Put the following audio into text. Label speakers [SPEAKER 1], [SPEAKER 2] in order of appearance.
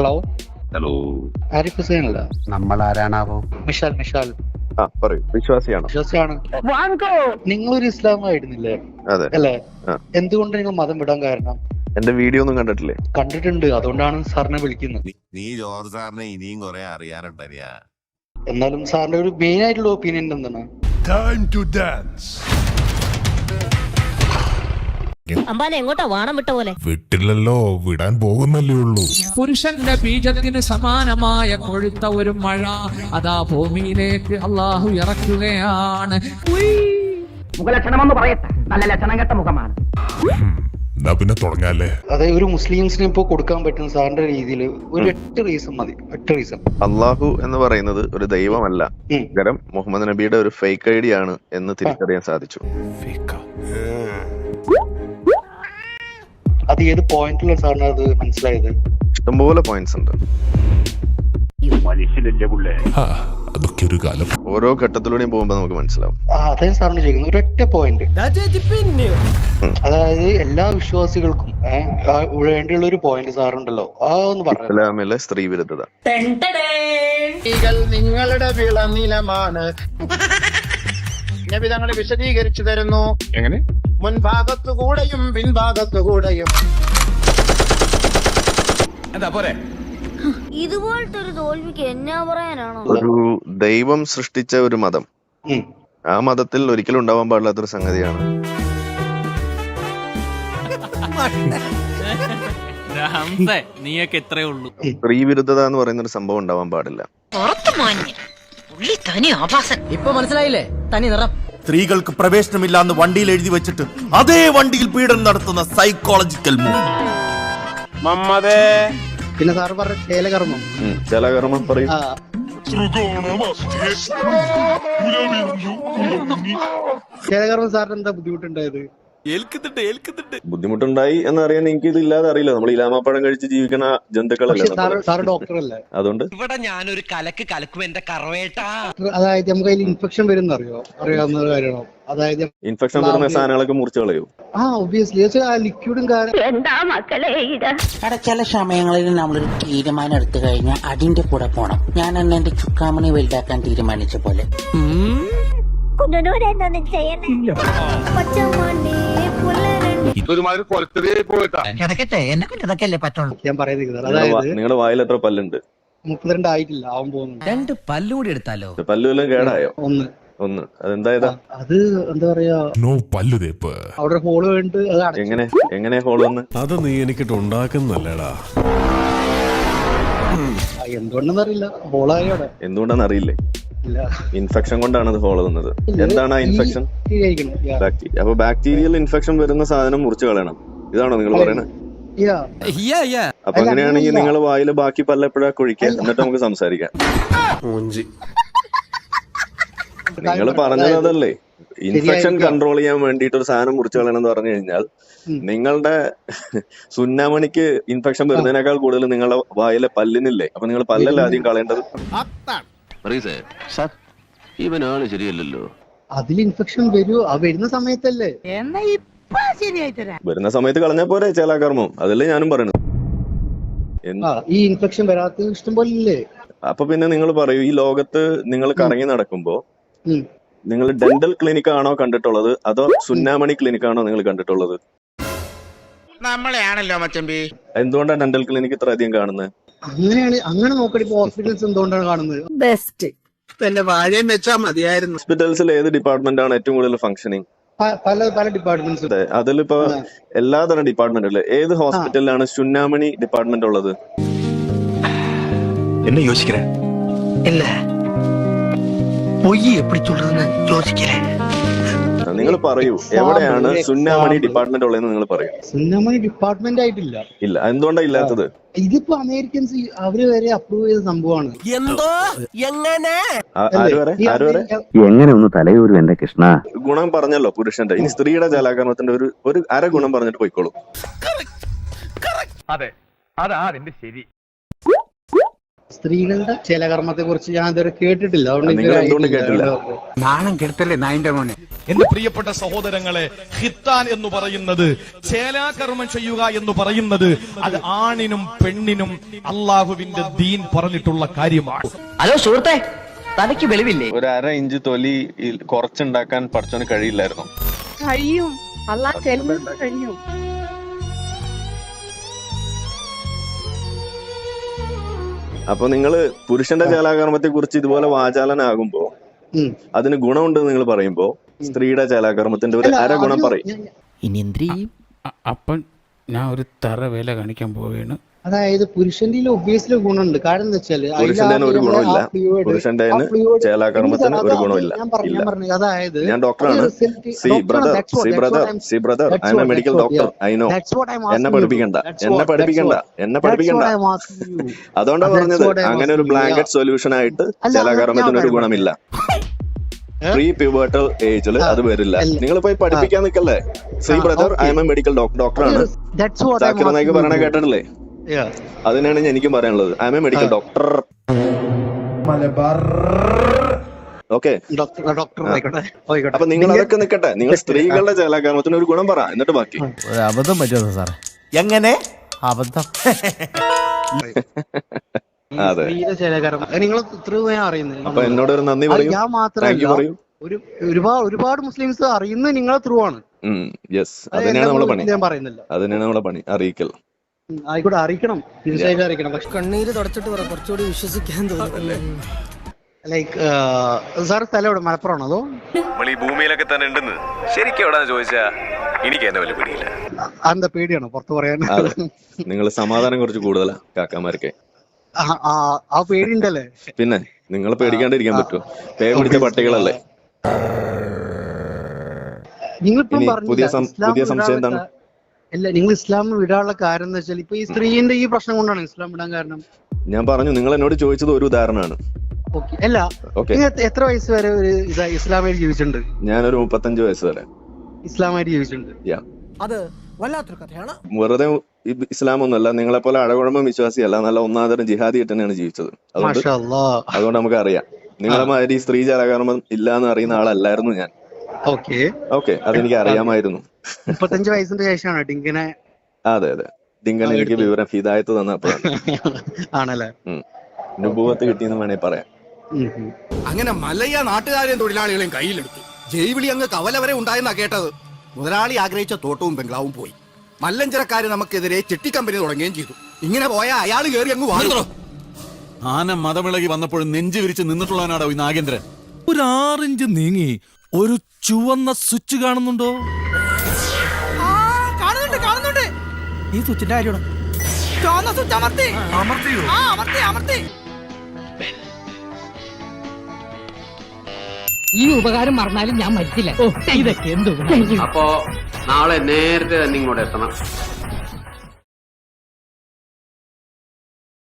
[SPEAKER 1] Hello
[SPEAKER 2] hello
[SPEAKER 1] Arif Hussain അല്ല
[SPEAKER 3] നമ്മൾ ആരാണാവോ
[SPEAKER 1] മിഷാൽ മിഷാൽ.
[SPEAKER 2] ആ പറയൂ. വിശ്വാസിയാണോ?
[SPEAKER 1] വിശ്വാസിയാണ്. നിങ്ങളൊരു ഇസ്ലാമായിരുന്നില്ലേ?
[SPEAKER 2] അതെ.
[SPEAKER 1] അല്ലേ. എന്തുകൊണ്ട് നിങ്ങൾ മതം വിടാൻ കാരണം?
[SPEAKER 2] എന്റെ വീഡിയോ ഒന്നും കണ്ടിട്ടില്ലേ?
[SPEAKER 1] കണ്ടിട്ടുണ്ട്. അതുകൊണ്ടാണ് സാറിനെ വിളിക്കുന്നത്.
[SPEAKER 4] നീ- നീ ജോർജ് സാറിനെ ഇനിയും കുറെ അറിയാനുണ്ട്
[SPEAKER 1] എന്നാലും സാറിന്റെ ഒരു മെയിൻ ആയിട്ടുള്ള ഒപ്പീനിയൻ എന്താണ്
[SPEAKER 5] Time to dance.
[SPEAKER 6] അമ്പാനെ എങ്ങോട്ടാ? വാണം വിട്ട പോലെ.
[SPEAKER 5] വിട്ടില്ലല്ലോ വിടാൻ പോകുന്നല്ലേ ഉള്ളൂ.
[SPEAKER 7] പുരുഷന്റെ ബീജത്തിന് സമാനമായ കൊഴുത്ത ഒരു മഴ അതാ ഭൂമിയിലേക്ക് അള്ളാഹു ഇറക്കുകയാണ്. ഉയ്.
[SPEAKER 8] മുഖലക്ഷണമെന്ന് പറയട്ടെ. നല്ല ലക്ഷണം കെട്ട മുഖമാണ്
[SPEAKER 5] എന്നാ പിന്നെ തുടങ്ങാല്ലേ?
[SPEAKER 1] അതായത് ഒരു മുസ്ലിംസിന് ഇപ്പോൾ കൊടുക്കാൻ പറ്റുന്ന സാറിന്റെ രീതിയിൽ ഒരു എട്ട് റീസൺ മതി. എട്ട് റീസൺ
[SPEAKER 2] അള്ളാഹു എന്ന് പറയുന്നത് ഒരു ദൈവമല്ല. പകരം മുഹമ്മദ് നബിയുടെ ഒരു ഫേക്ക് ഐഡിയാണ് ആണ് എന്ന് തിരിച്ചറിയാൻ സാധിച്ചു.
[SPEAKER 1] അത് ഏത് പോയിന്റിലാണ് സാറിന് അത് മനസ്സിലായത്?
[SPEAKER 2] ഇഷ്ടംപോലെ പോയിന്റ്സ് ഉണ്ട്.
[SPEAKER 5] ഹാ, അതൊക്കെ ഒരു കാലം.
[SPEAKER 2] ഓരോ ഘട്ടത്തിലൂടെയും പോകുമ്പോൾ നമുക്ക് മനസ്സിലാവും.
[SPEAKER 1] ആ അതേ സാറിന് ചോദിക്കുന്നത് ഒരൊറ്റ പോയിന്റ് അതായത് എല്ലാ വിശ്വാസികൾക്കും ഏഹ്, ആ വേണ്ടിയുള്ള ഒരു പോയിന്റ് സാറുണ്ടല്ലോ. ആ ഒന്ന് പറഞ്ഞു
[SPEAKER 2] ഇസ്ലാമിലെ സ്ത്രീ വിരുദ്ധത.
[SPEAKER 9] നിങ്ങളുടെ വിളനിലമാണ്. നബി തങ്ങൾ വിശദീകരിച്ചു തരുന്നു.
[SPEAKER 5] എങ്ങനെ?
[SPEAKER 9] മുൻഭാഗത്തു കൂടെയും പിൻഭാഗത്തു കൂടെയും
[SPEAKER 6] ഇതുപോലത്തെ ഒരു തോൽവിക്ക് എന്നാ പറയാനാണോ?
[SPEAKER 2] ഒരു ദൈവം സൃഷ്ടിച്ച ഒരു മതം. ആ മതത്തിൽ ഒരിക്കലും ഉണ്ടാവാൻ പാടില്ലാത്ത ഒരു സംഗതിയാണ്
[SPEAKER 10] നീയൊക്കെ ഉള്ളൂ.
[SPEAKER 2] സ്ത്രീ വിരുദ്ധത എന്ന് പറയുന്ന ഒരു സംഭവം ഉണ്ടാവാൻ പാടില്ല.
[SPEAKER 8] ഇപ്പൊ മനസ്സിലായില്ലേ? തനി നിറം.
[SPEAKER 11] സ്ത്രീകൾക്ക് പ്രവേശനമില്ല എന്ന് വണ്ടിയിൽ എഴുതി വെച്ചിട്ട് അതേ വണ്ടിയിൽ പീഡനം നടത്തുന്ന സൈക്കോളജിക്കൽ മൂവ്
[SPEAKER 9] മമ്മദേ.
[SPEAKER 1] പിന്നെ പറഞ്ഞ
[SPEAKER 2] പറയും.
[SPEAKER 1] സാറിന് എന്താ ബുദ്ധിമുട്ടുണ്ടായത്?
[SPEAKER 2] ബുദ്ധിമുട്ടുണ്ടായി എന്നറിയാൻ എനിക്ക് ഇത് ഇല്ലാതെ അറിയില്ല. നമ്മൾ ഇലാമാപ്പഴം കഴിച്ച് ജീവിക്കുന്ന ജന്തുക്കളല്ലേ. അതുകൊണ്ട്?
[SPEAKER 10] ഇവിടെ ഞാനൊരു കലക്ക് കലക്കും എന്റെ കറവേട്ടാ.
[SPEAKER 1] അതായത് നമുക്ക് അതിൽ ഇൻഫെക്ഷൻ വരുന്ന അറിയോ അറിയാവുന്ന ഒരു കാര്യമാണോ? അതായത്
[SPEAKER 2] ഇൻഫെക്ഷൻ വരുന്ന സാധനങ്ങളൊക്കെ മുറിച്ച് കളയൂ?
[SPEAKER 1] ആ ഒബിയസ്ലി ആ ലിക്വിഡും കാരണം
[SPEAKER 6] എന്താ മക്കളെ
[SPEAKER 8] ചില സമയങ്ങളിൽ നമ്മളൊരു തീരുമാനം എടുത്തു കഴിഞ്ഞാൽ അതിന്റെ കൂടെ പോണം. ഞാൻ എന്നെ എന്റെ ചുക്കാമണി വലുതാക്കാൻ തീരുമാനിച്ച പോലെ.
[SPEAKER 6] കുഞ്ഞനൂര് ചെയ്യണേ കൊച്ചമ്മണ്ടി
[SPEAKER 5] ഇതൊരുമാതിരി കൊലച്ചെറിയായി പോയിട്ടാ.
[SPEAKER 8] കിടക്കട്ടെ എന്നെ കൊണ്ട് ഇതൊക്കെ അല്ലേ പറ്റുള്ളൂ.
[SPEAKER 1] ഞാൻ പറയുന്നത് അതായത്
[SPEAKER 2] നിങ്ങളുടെ വായിൽ എത്ര പല്ലുണ്ട്?
[SPEAKER 1] മുപ്പത്തിരണ്ട് ആയിട്ടില്ല ആവാൻ പോകുന്നു.
[SPEAKER 8] രണ്ട് പല്ലും കൂടി എടുത്താലോ
[SPEAKER 2] പല്ലു വല്ലതും കേടായോ?
[SPEAKER 1] ഒന്ന്.
[SPEAKER 2] ഒന്ന്. അതെന്തായതാ?
[SPEAKER 1] അത് എന്താ പറയാ?
[SPEAKER 5] നോ പല്ലു തേപ്പ്.
[SPEAKER 1] അവിടെ ഒരു ഹോൾ വേണ്ടിട്ട് അത് അടച്ചു.
[SPEAKER 2] എങ്ങനെ? എങ്ങനെ ഹോൾ വന്ന്?
[SPEAKER 5] അത് നീ എനിക്കിട്ട് ഉണ്ടാക്കുന്നല്ലേടാ.
[SPEAKER 1] ആ, എന്തുകൊണ്ടെന്ന് അറിയില്ല ഹോളായി അവിടെ?
[SPEAKER 2] എന്തുകൊണ്ടാന്ന് അറിയില്ലേ ഇൻഫെക്ഷൻ കൊണ്ടാണ് അത് ഫോളോ വന്നത് എന്താണ് ആ ഇൻഫെക്ഷൻ ബാക്ടീരിയ അപ്പൊ ബാക്ടീരിയൽ ഇൻഫെക്ഷൻ വരുന്ന സാധനം മുറിച്ചു കളയണം. ഇതാണോ നിങ്ങൾ പറയുന്നത്
[SPEAKER 1] യാ.
[SPEAKER 2] അപ്പൊ അങ്ങനെയാണെങ്കിൽ നിങ്ങൾ വായിൽ ബാക്കി പല്ല് എപ്പോഴാ കുഴിക്കുക? എന്നിട്ട് നമുക്ക് സംസാരിക്കാം. നിങ്ങൾ പറഞ്ഞത് അതല്ലേ? ഇൻഫെക്ഷൻ കൺട്രോൾ ചെയ്യാൻ വേണ്ടിയിട്ട് ഒരു സാധനം മുറിച്ചു കളയണം എന്ന് പറഞ്ഞു കഴിഞ്ഞാൽ. നിങ്ങളുടെ സുന്നാമണിക്ക് ഇൻഫെക്ഷൻ വരുന്നതിനേക്കാൾ കൂടുതൽ നിങ്ങളുടെ വായിലെ പല്ലിനില്ലേ? അപ്പൊ നിങ്ങൾ പല്ലല്ല ആദ്യം കളയേണ്ടത്?
[SPEAKER 4] ഇവനാണ് ശരിയല്ലല്ലോ.
[SPEAKER 1] അതിൽ ഇൻഫെക്ഷൻ വരൂ. ആ വരുന്ന സമയത്തല്ലേ.
[SPEAKER 8] എന്നാ ഇപ്പൊ ശരിയായി തരാം
[SPEAKER 2] വരുന്ന സമയത്ത് കളഞ്ഞാ പോരെ ചേലാകർമ്മം അതല്ലേ ഞാനും പറയുന്നത് എന്ത്-
[SPEAKER 1] ആ ഈ ഇൻഫെക്ഷൻ വരാത്തത് ഇഷ്ടം പോലെ ഇല്ലേ
[SPEAKER 2] അപ്പൊ പിന്നെ നിങ്ങൾ പറയൂ ഈ ലോകത്ത് നിങ്ങൾ കറങ്ങി നടക്കുമ്പോ
[SPEAKER 1] ഉം.
[SPEAKER 2] നിങ്ങൾ ഡെന്റൽ ക്ലിനിക് ആണോ കണ്ടിട്ടുള്ളത്? അതോ സുന്നാമണി ക്ലിനിക് ആണോ നിങ്ങൾ കണ്ടിട്ടുള്ളത്?
[SPEAKER 9] നമ്മളെയാണല്ലോ മച്ചമ്പി.
[SPEAKER 2] എന്തുകൊണ്ടാണ് ഡെന്റൽ ക്ലിനിക് ഇത്ര അധികം കാണുന്നത്
[SPEAKER 1] അങ്ങനെയാണ് അങ്ങനെ നോക്കണ ഇപ്പൊ ഹോസ്പിറ്റൽസ് എന്തുകൊണ്ടാണ് കാണുന്നത്
[SPEAKER 6] ബെസ്റ്റ്
[SPEAKER 9] എന്റെ വാഴയും വെച്ചാ മതിയായിരുന്നു
[SPEAKER 2] ഹോസ്പിറ്റൽസിൽ ഏത് ഡിപ്പാർട്ട്മെന്റ് ആണ് ഏറ്റവും കൂടുതൽ ഫംഗ്ഷനിങ്
[SPEAKER 1] പ- പല പല ഡിപ്പാർട്ട്മെന്റ്സ്
[SPEAKER 2] അതിലിപ്പോ എല്ലാതരം ഡിപ്പാർട്ട്മെന്റ് അല്ലേ ഏത് ഹോസ്പിറ്റലിലാണ് സുന്നാമണി ഡിപ്പാർട്ട്മെന്റ് ഉള്ളത്
[SPEAKER 9] என்ன யோசிக்கிறேன் இல்ல பொய் எப்படி சொல்றதுன்னு யோசிக்கிறேன்
[SPEAKER 2] നിങ്ങൾ പറയൂ. എവിടെയാണ് സുന്നാമണി ഡിപ്പാർട്ട്മെന്റ് ഉള്ളതെന്ന് നിങ്ങൾ പറയൂ.
[SPEAKER 1] സുന്നാമണി ഡിപ്പാർട്ട്മെന്റ് ആയിട്ടില്ല.
[SPEAKER 2] ഇല്ല എന്തുകൊണ്ടാ ഇല്ലാത്തത്?
[SPEAKER 1] ഇതിപ്പോ അമേരിക്കൻസ് അവർ വരെ അപ്രൂവ് ചെയ്ത സംഭവമാണ്.
[SPEAKER 8] എന്തോ? എങ്ങനെ?
[SPEAKER 2] ആര് വരെ? ആര് വരെ?
[SPEAKER 3] എങ്ങനെ ഒന്ന് തലയൂരും എന്റെ കൃഷ്ണ?
[SPEAKER 2] ഗുണം പറഞ്ഞല്ലോ പുരുഷന്റെ. ഇനി സ്ത്രീയുടെ ജലാകരണത്തിന്റെ ഒരു ഒരു അര ഗുണം പറഞ്ഞിട്ട് പോയിക്കോളൂ.
[SPEAKER 9] അതെ അതാ അതിന്റെ ശരി.
[SPEAKER 1] സ്ത്രീകളുടെ ചില കർമ്മത്തെ കുറിച്ച് ഞാൻ ഇതുവരെ കേട്ടിട്ടില്ല. അതുകൊണ്ട്
[SPEAKER 9] നാണം കെടുത്തല്ലേ നായിന്റെ മോനെ?
[SPEAKER 11] എന്റെ പ്രിയപ്പെട്ട സഹോദരങ്ങളെ ഹിത്താൻ എന്ന് പറയുന്നത് ചേലാകർമ്മം ചെയ്യുക എന്ന് പറയുന്നത് അത് ആണിനും പെണ്ണിനും അള്ളാഹുവിന്റെ ദീൻ പറഞ്ഞിട്ടുള്ള കാര്യമാണ്.
[SPEAKER 10] ഹലോ സുഹൃത്തെ തനിക്ക് വെളിവില്ലേ?
[SPEAKER 2] ഒരു അര ഇഞ്ച് തൊലി കുറച്ചുണ്ടാക്കാൻ പഠിച്ചോന് കഴിയില്ലായിരുന്നു.
[SPEAKER 6] കഴിയും. അള്ളാഹ് കഴിയും.
[SPEAKER 2] അപ്പൊ നിങ്ങൾ പുരുഷന്റെ ചേലാകർമ്മത്തെ കുറിച്ച് ഇതുപോലെ വാചാലനാകുമ്പോ. അതിന് ഗുണമുണ്ട് നിങ്ങൾ പറയുമ്പോ സ്ത്രീയുടെ ചേലാകർമ്മത്തിന്റെ ഒരു അര ഗുണം പറയും.
[SPEAKER 10] ഇനി
[SPEAKER 9] അപ്പം ഞാൻ ഒരു തറ വേല കാണിക്കാൻ പോവുകയാണ്
[SPEAKER 1] അതായത് പുരുഷന്റെ ഒബ്വിയസ്ലി ഗുണമുണ്ട്. കാരണം എന്താ
[SPEAKER 2] വെച്ചാൽ
[SPEAKER 1] ഞാൻ പറഞ്ഞു ഞാൻ പറഞ്ഞു അതായത്
[SPEAKER 2] ഞാൻ ഡോക്ടറാണ് see brother
[SPEAKER 1] see
[SPEAKER 2] brother
[SPEAKER 1] see brother
[SPEAKER 2] I am medical
[SPEAKER 1] doctor I know
[SPEAKER 2] എന്നെ പഠിപ്പിക്കണ്ട. എന്നെ പഠിപ്പിക്കണ്ട. എന്നെ പഠിപ്പിക്കണ്ട
[SPEAKER 1] what I'm asking you.
[SPEAKER 2] അതുകൊണ്ടാ
[SPEAKER 1] That's
[SPEAKER 2] പറഞ്ഞത്. അങ്ങനെ ഒരു ബ്ലാങ്കറ്റ് സൊല്യൂഷൻ ആയിട്ട്
[SPEAKER 1] ചേലാകർമ്മത്തിന്
[SPEAKER 2] ജലകർമ്മത്തിന് ഒരു ഗുണമില്ല. പ്രീ പ്യൂബർട്ടൽ ഏജിൽ അത് വരില്ല. നിങ്ങൾ പോയി പഠിപ്പിക്കാൻ നിൽക്കല്ലേ see brother
[SPEAKER 1] I.
[SPEAKER 2] Am a medical ഡോക്ടറാണ് ജാക്കിർ നായിക്ക് പറയണ. കേട്ടിട്ടില്ലേ. അതിനാണ് എനിക്കും പറയാനുള്ളത്. I
[SPEAKER 1] am
[SPEAKER 2] a medical
[SPEAKER 1] doctor doctor okay.
[SPEAKER 2] അപ്പൊ നിങ്ങൾ അതൊക്കെ നിക്കട്ടെ. നിങ്ങൾ സ്ത്രീകളുടെ ജലകർമ്മത്തിന് ഒരു ഗുണം പറ. എന്നിട്ട് ബാക്കി.
[SPEAKER 3] അബദ്ധം പറ്റുമോ സാറേ.
[SPEAKER 11] എങ്ങനെ?
[SPEAKER 3] അബദ്ധം.
[SPEAKER 2] അതെ.
[SPEAKER 1] നിങ്ങൾ ഇത്രയും അറിയുന്നത്
[SPEAKER 2] അപ്പൊ എന്നോട് ഒരു നന്ദി പറയും.
[SPEAKER 1] ഞാൻ മാത്രമല്ല ഒരു ഒരുപാട് ഒരുപാട് മുസ്ലിംസ് അറിയുന്നത് നിങ്ങളെ ത്രൂ ആണ്.
[SPEAKER 2] യെസ്
[SPEAKER 1] അതിനാണ്
[SPEAKER 2] അത് നമ്മളെ പണി.
[SPEAKER 1] ഞാൻ പറയുന്നില്ല.
[SPEAKER 2] അത് തന്നെയാണ് നമ്മളെ പണി. അറിയിക്കൽ.
[SPEAKER 1] ആയിക്കോട്ടെ അറിയിക്കണം. തീർച്ചയായിട്ടും അറിയിക്കണം. പക്ഷെ
[SPEAKER 10] കണ്ണീര് തുടച്ചിട്ട് പറ കുറച്ചുകൂടി വിശ്വസിക്കാൻ തോന്നുന്നു.
[SPEAKER 1] ലൈക്ക് സാർ സ്ഥലം എവിടെ? മലപ്പുറമാണോ അതോ?
[SPEAKER 4] നമ്മൾ ഈ ഭൂമിയിലൊക്കെ തന്നെ ഉണ്ടെന്ന് ശരിക്കും എവിടെ ചോദിച്ചാ എനിക്ക് എന്നെ വലിയ പിടിയില്ല.
[SPEAKER 1] അന്ത പേടിയാണോ പുറത്ത് പറയാൻ?
[SPEAKER 2] നിങ്ങൾ സമാധാനം കുറച്ച് കൂടുതലാ കാക്കാമാർക്ക്.
[SPEAKER 1] ആ, ആ, ആ പേടി ഉണ്ടല്ലേ
[SPEAKER 2] പിന്നെ നിങ്ങൾ പേടിക്കാണ്ടിരിക്കാൻ പറ്റുമോ പേ പിടിച്ച പട്ടികളല്ലേ?
[SPEAKER 1] നിങ്ങൾ
[SPEAKER 2] പുതിയ പുതിയ സംശയം എന്താണ്?
[SPEAKER 1] അല്ല നിങ്ങൾ ഇസ്ലാം വിടാനുള്ള കാരണം എന്ന് വെച്ചാൽ ഇപ്പൊ ഈ സ്ത്രീന്റെ ഈ പ്രശ്നം കൊണ്ടാണ് ഇസ്ലാം വിടാൻ കാരണം.
[SPEAKER 2] ഞാൻ പറഞ്ഞു നിങ്ങൾ എന്നോട് ചോദിച്ചത് ഒരു ഉദാഹരണമാണ്.
[SPEAKER 1] ഓക്കെ. അല്ല നിങ്ങൾ എത്ര- വയസ്സ് വരെ ഒരു ഇതാ ഇസ്ലാമായിട്ട് ജീവിച്ചിട്ടുണ്ട്?
[SPEAKER 2] ഞാനൊരു മുപ്പത്തഞ്ച് വയസ്സ് വരെ.
[SPEAKER 1] ഇസ്ലാമായിട്ട് ജീവിച്ചിട്ടുണ്ട്.
[SPEAKER 2] യാ.
[SPEAKER 10] അത് വല്ലാത്തൊരു കഥയാണ്.
[SPEAKER 2] വെറുതെ ഇ- ഇസ്ലാം ഒന്നല്ല നിങ്ങളെ പോലെ അഴകുഴമ്പം വിശ്വാസിയല്ല നല്ല ഒന്നാതരം ജിഹാദി തന്നെയാണ് ജീവിച്ചത്. അതുകൊണ്ട് അതുകൊണ്ട് നമുക്ക് അറിയാം നിങ്ങളെ മാതിരി സ്ത്രീ ജലകർമ്മം ഇല്ല എന്ന് അറിയുന്ന ആളല്ലായിരുന്നു ഞാൻ.
[SPEAKER 1] ഓക്കെ.
[SPEAKER 2] ഓക്കെ അതെനിക്ക് അറിയാമായിരുന്നു.
[SPEAKER 1] മുപ്പത്തഞ്ച് വയസ്സിന്റെ ശേഷമാണ് ഡിങ്കിനെ
[SPEAKER 2] അതെ അതെ. ഡിങ്കൻ
[SPEAKER 1] ആ,
[SPEAKER 2] എനിക്ക് വിവരം ഹിദായത്ത് തന്നപ്പോഴാണ്
[SPEAKER 1] ആണല്ലേ?
[SPEAKER 2] നുപൂവത്ത് കിട്ടിയെന്ന് വേണേ പറയാം.
[SPEAKER 9] അങ്ങനെ മലയ നാട്ടുകാരെയും തൊഴിലാളികളെയും കയ്യിലെടുത്തു. ജൈവിളി അങ്ങ് കവല വരെ ഉണ്ടായെന്നാ കേട്ടത്. മുതലാളി ആഗ്രഹിച്ച തോട്ടവും ബംഗ്ലാവും പോയി. മല്ലഞ്ചരക്കാര് നമുക്കെതിരെ ചെട്ടി കമ്പനി തുടങ്ങുകയും ചെയ്തു. ഇങ്ങനെ പോയ അയാൾ കയറി അങ്ങ് വാങ്ങുന്നു
[SPEAKER 11] ആന മതമിളകി വന്നപ്പോഴും നെഞ്ചു വിരിച്ച് നിന്നിട്ടുള്ളവനാടോ ഈ നാഗേന്ദ്രൻ.
[SPEAKER 5] ഒരു ആറിഞ്ച് നീങ്ങി ഒരു ചുവന്ന സ്വിച്ച് കാണുന്നുണ്ടോ?
[SPEAKER 10] കാണുന്നുണ്ട് കാണുന്നുണ്ട്. ഈ സ്വിച്ചിന്റെ കാര്യമാണ്. ചുവന്ന സ്വിച്ച് അമർത്തി. അമർത്തിയോ? ആ അമർത്തി അമർത്തി.
[SPEAKER 7] ഈ ഉപകാരം മറന്നാലും ഞാൻ മരിച്ചില്ല ഇതൊക്കെ എന്തു
[SPEAKER 9] അപ്പോ നാളെ നേരത്തെ തന്നെ ഇങ്ങോട്ട് എത്തണം.